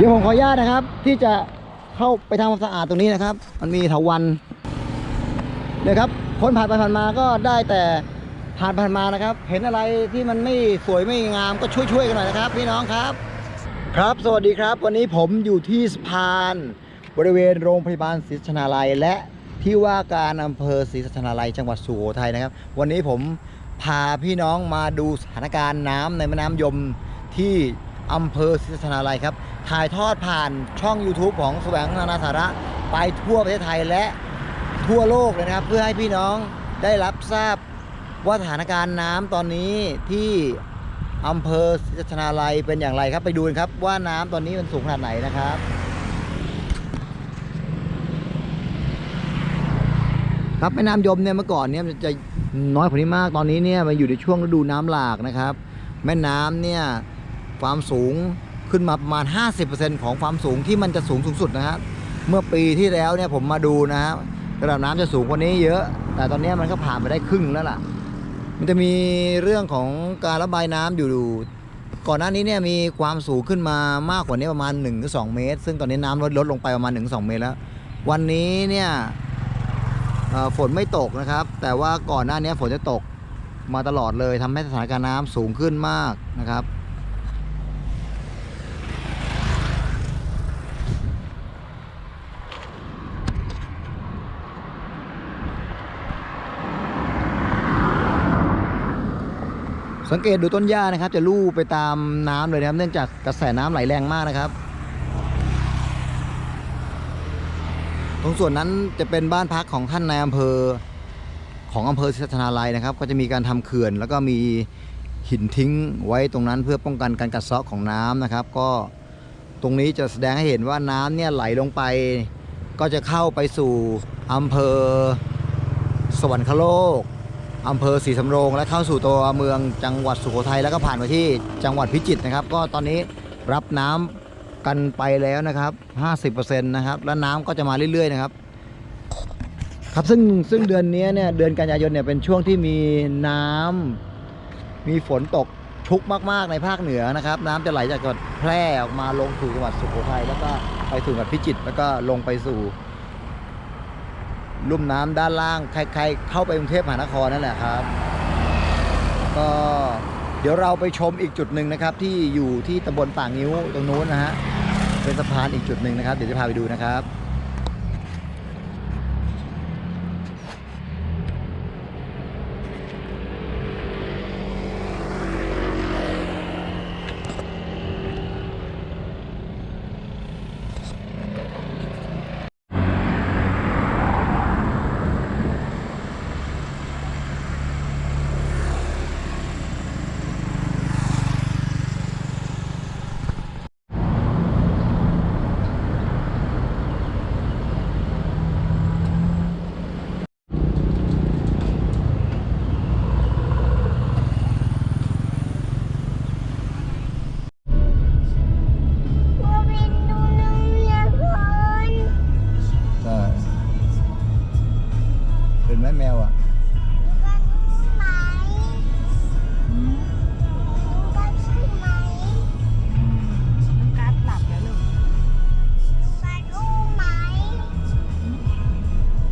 เดี๋ยวผมขออนุญาตนะครับ ที่จะเข้าไปทำความสะอาดตรงนี้นะครับ มันมีเถาวันเนี่ยครับคนผ่านไปผ่านมาก็ได้แต่ผ่านผ่านมานะครับ เห็นอะไรที่มันไม่สวยไม่งามก็ช่วยๆกันหน่อยนะครับ พี่น้องครับ ครับสวัสดีครับ วันนี้ผมอยู่ที่สะพาน บริเวณโรงพยาบาลศรีสัชนาลัย และที่ว่าการอำเภอศรีสัชนาลัย จังหวัดสุโขทัยนะครับ วันนี้ผมพาพี่น้องมาดูสถานการณ์น้ำในแม่น้ำยมที่อำเภอศรีสัชนาลัยครับ ถ่ายทอดผ่านช่อง YouTube ของแสวงนานาสาระ ไปทั่วประเทศไทยและทั่วโลกเลยนะครับ เพื่อให้พี่น้องได้รับทราบว่าสถานการณ์น้ำตอนนี้ที่อำเภอศรีสัชนาลัยเป็นอย่างไรครับไปดูกันครับว่าน้ำตอนนี้มันสูงขนาดไหนนะครับ ครับแม่น้ำยมเนี่ยเมื่อก่อนเนี่ยมันจะน้อยกว่านี้มากตอนนี้เนี่ยมันอยู่ในช่วงฤดูน้ำหลากนะครับ แม่น้ำเนี่ยความสูง ขึ้นมาประมาณ 50%ของความสูงที่มันจะสูงสูงสุดนะครับเมื่อปีที่แล้วเนี่ยผมมาดูนะฮะระดับน้ำจะสูงกว่านี้เยอะ แต่ตอนนี้มันก็ผ่านไปได้ครึ่งแล้วล่ะ มันจะมีเรื่องของการระบายน้ำอยู่ก่อนหน้านี้เนี่ยมีความสูงขึ้นมามากกว่านี้ประมาณ1-2 เมตร ซึ่งตอนนี้น้ำลดลดลงไปประมาณ1-2เมตรแล้ว วันนี้เนี่ยฝนไม่ตกนะครับ แต่ว่าก่อนหน้านี้ฝนจะตกมาตลอดเลยทำให้สถานการณ์น้ำสูงขึ้นมากนะครับ สังเกตดูต้นหญ้านะครับ จะลู่ไปตามน้ำเลยนะครับ เนื่องจากกระแสน้ำไหลแรงมากนะครับ ตรงส่วนนั้นจะเป็นบ้านพักของท่านนายอำเภอของอำเภอศรีสัชนาลัยนะครับ ก็จะมีการทำเขื่อน แล้วก็มีหินทิ้งไว้ตรงนั้นเพื่อป้องกันการกัดเซาะของน้ำนะครับ ก็ตรงนี้จะแสดงให้เห็นว่าน้ำเนี่ยไหลลงไป ก็จะเข้าไปสู่อำเภอสวรรคโลก อำเภอศรีสำโรงและเข้าสู่ตัวเมืองจังหวัดสุโขทัยแล้วก็ผ่านไปที่จังหวัดพิจิตรนะครับ ก็ตอนนี้รับน้ำกันไปแล้วนะครับ 50%นะครับ แล้วน้ำก็จะมาเรื่อยๆนะครับ ครับซึ่งซึ่งเดือนนี้เนี่ยเดือนกันยายนเนี่ยเป็นช่วงที่มีน้ำมีฝนตกชุกมากๆในภาคเหนือนะครับ น้ำจะไหลจากจังหวัดแพร่ออกมาลงสู่จังหวัดสุโขทัยแล้วก็ไปสู่จังหวัดพิจิตรแล้วก็ลงไปสู่ ลุ่มน้ำด้านล่าง ใคร ๆ เข้าไปกรุงเทพมหานครนั่นแหละครับ ก็เดี๋ยวเราไปชมอีกจุดหนึ่งนะครับ ที่อยู่ที่ตำบลป่างิ้วตรงนู้นนะฮะเป็นสะพานอีกจุดหนึ่งนะครับ เดี๋ยวจะพาไปดูนะครับ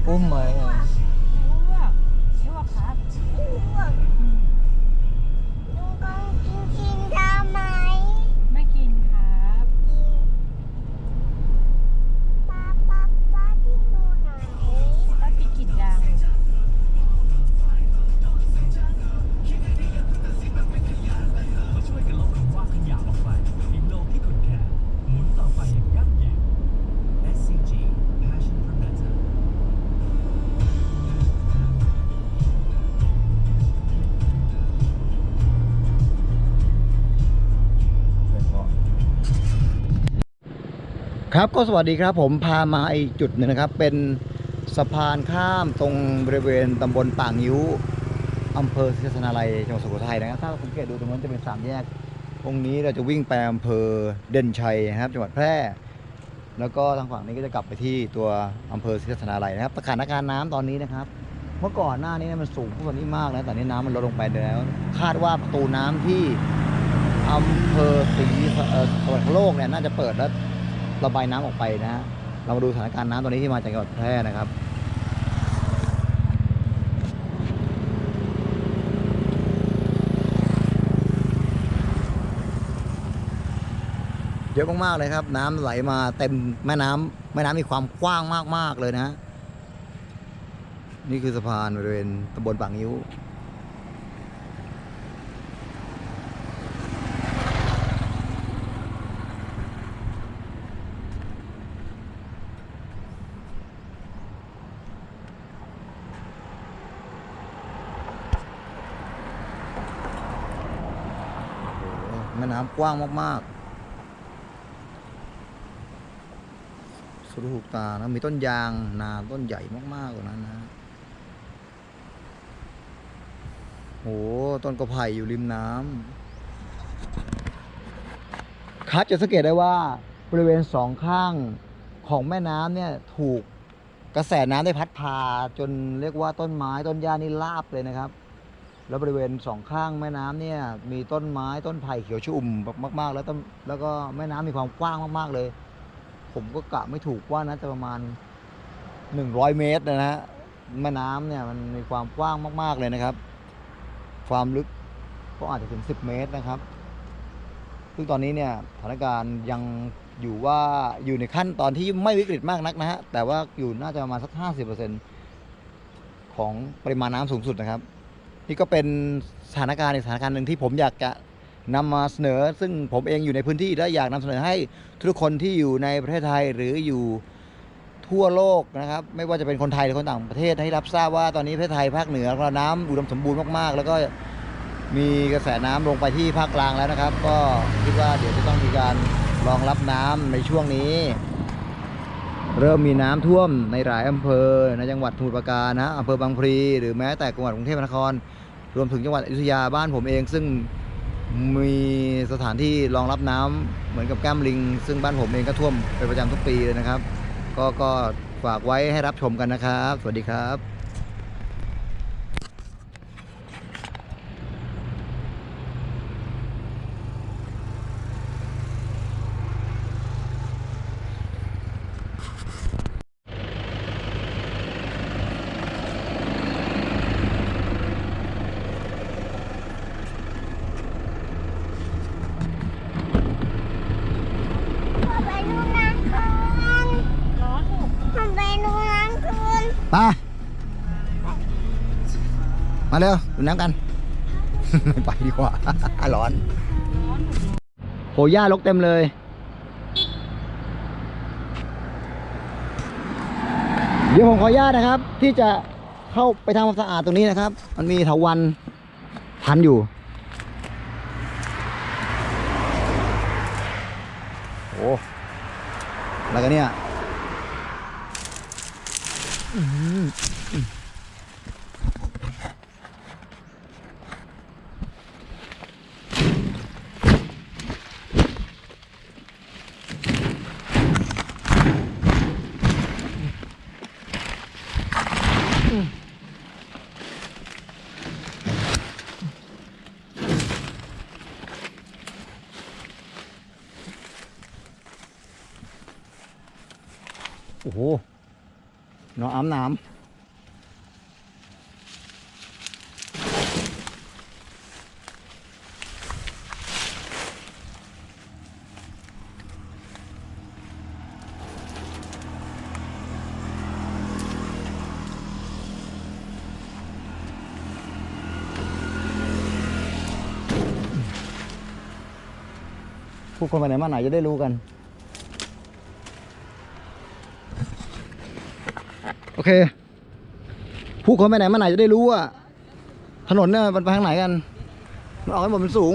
อุ้ม ครับก็สวัสดีครับผมพามาอีกจุดหนึ่งนะครับ เป็นสะพานข้ามตรงบริเวณตำบลป่างิ้วอำเภอศรีสนาลัยจังหวัดสุโขทัยนะครับ ถ้าสังเกตดูตรงนั้นจะเป็นสามแยก ตรงนี้เราจะวิ่งไปอำเภอเด่นชัยนะครับ จังหวัดแพร่ แล้วก็ทางฝั่งนี้ก็จะกลับไปที่ตัวอำเภอศรีสนาลัยนะครับสถานการณ์น้ำตอนนี้นะครับ เมื่อก่อนหน้านี้มันสูงกว่านี้มากนะตอนนี้น้ำมันลดลงไปแล้ว คาดว่าประตูน้ำที่อำเภอศรีสวรรคโลกเนี่ยน่าจะเปิดแล้ว ระบายน้ำออกไปนะฮะเรามาดูสถานการณ์น้ำตอนนี้ที่มาจากจังหวัดแพร่นะครับเยอะมากๆเลยครับ น้ำไหลมาเต็มแม่น้ำแม่น้ำมีความกว้างมากๆเลยนะ นี่คือสะพานบริเวณตำบลปากงิ้ว แม่น้ำกว้างมากๆ สุดหูกตานะ มีต้นยางนาต้นใหญ่มากๆกว่านั้นนะโอ้โหต้นกระไผ่อยู่ริมน้ำคัดจะสังเกตได้ว่าบริเวณสองข้างของแม่น้ำเนี่ยถูกกระแสน้ำได้พัดพาจนเรียกว่าต้นไม้ต้นหญ้านี่ราบเลยนะครับ แล้วบริเวณสองข้างแม่น้ำเนี่ยมีต้นไม้ต้นไผ่เขียวชุ่มมาก ๆ แล้วต้นแล้วก็แม่น้ำมีความกว้างมาก ๆ เลย ผมก็กะไม่ถูกว่าน่าจะประมาณ 100 เมตรนะฮะแม่น้ำเนี่ยมันมีความกว้างมาก ๆ เลยนะครับ ความลึกก็อาจจะถึง 10 เมตรนะครับ ซึ่งตอนนี้เนี่ยสถานการณ์ยังอยู่ว่าอยู่ในขั้นตอนที่ไม่วิกฤตมากนักนะฮะแต่ว่าอยู่น่าจะประมาณสัก 50%ของปริมาณน้ำสูงสุดนะครับ นี่ก็เป็นสถานการณ์อีกสถานการณ์หนึ่งที่ผมอยากจะนำมาเสนอ ซึ่งผมเองอยู่ในพื้นที่และอยากนำเสนอให้ทุกคนที่อยู่ในประเทศไทยหรืออยู่ทั่วโลกนะครับ ไม่ว่าจะเป็นคนไทยหรือคนต่างประเทศให้รับทราบว่าตอนนี้ประเทศไทยภาคเหนือเราน้ำอุดมสมบูรณ์มากๆ แล้วก็มีกระแสน้ำลงไปที่ภาคกลางแล้วนะครับ ก็คิดว่าเดี๋ยวจะต้องมีการรองรับน้ำในช่วงนี้ เริ่มมีน้ำท่วมในหลายอำเภอในจังหวัดสมุทรปราการนะอำเภอบางพลีหรือแม้แต่จังหวัดกรุงเทพมหานคร รวมถึงจังหวัดอยุธยาบ้านผมเอง ซึ่งมีสถานที่รองรับน้ำเหมือนกับแก้มลิง ซึ่งบ้านผมเองก็ท่วมเป็นประจำทุกปีเลยนะครับ ก็ก็ฝากไว้ให้รับชมกันนะครับ สวัสดีครับ พ่อไปดูน้ำก่อน ร้อนลูก พ่อไปดูน้ำก่ อนไปมาเร็วดูน้ำกัน ไม่ไปดีกว่า ร้อนร้อนลูกโหหญ้ารกเต็มเลยเดี๋ยวผมขออนุญาตนะครับ ที่จะเข้าไปทำความสะอาดตรงนี้นะครับ มันมีเถาวันพันอยู่โอ้อะไรกันเนี่ยอื้อหือ โอ้โห น้องอ้ำน้ำผู้คนไปไหนมาไหนจะได้รู้กัน โอ เค ผู้คนไปไหนมาไหนจะได้รู้ว่า ถนนเนี่ยมันไปทางไหนกัน มันออกให้หมดมันสูง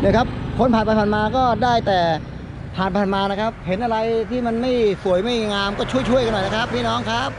เนี่ยครับ คนผ่านไปผ่านมาก็ได้แต่ผ่านผ่านมานะครับ เห็นอะไรที่มันไม่สวยไม่งามก็ช่วยๆกันหน่อยนะครับ พี่น้องครับ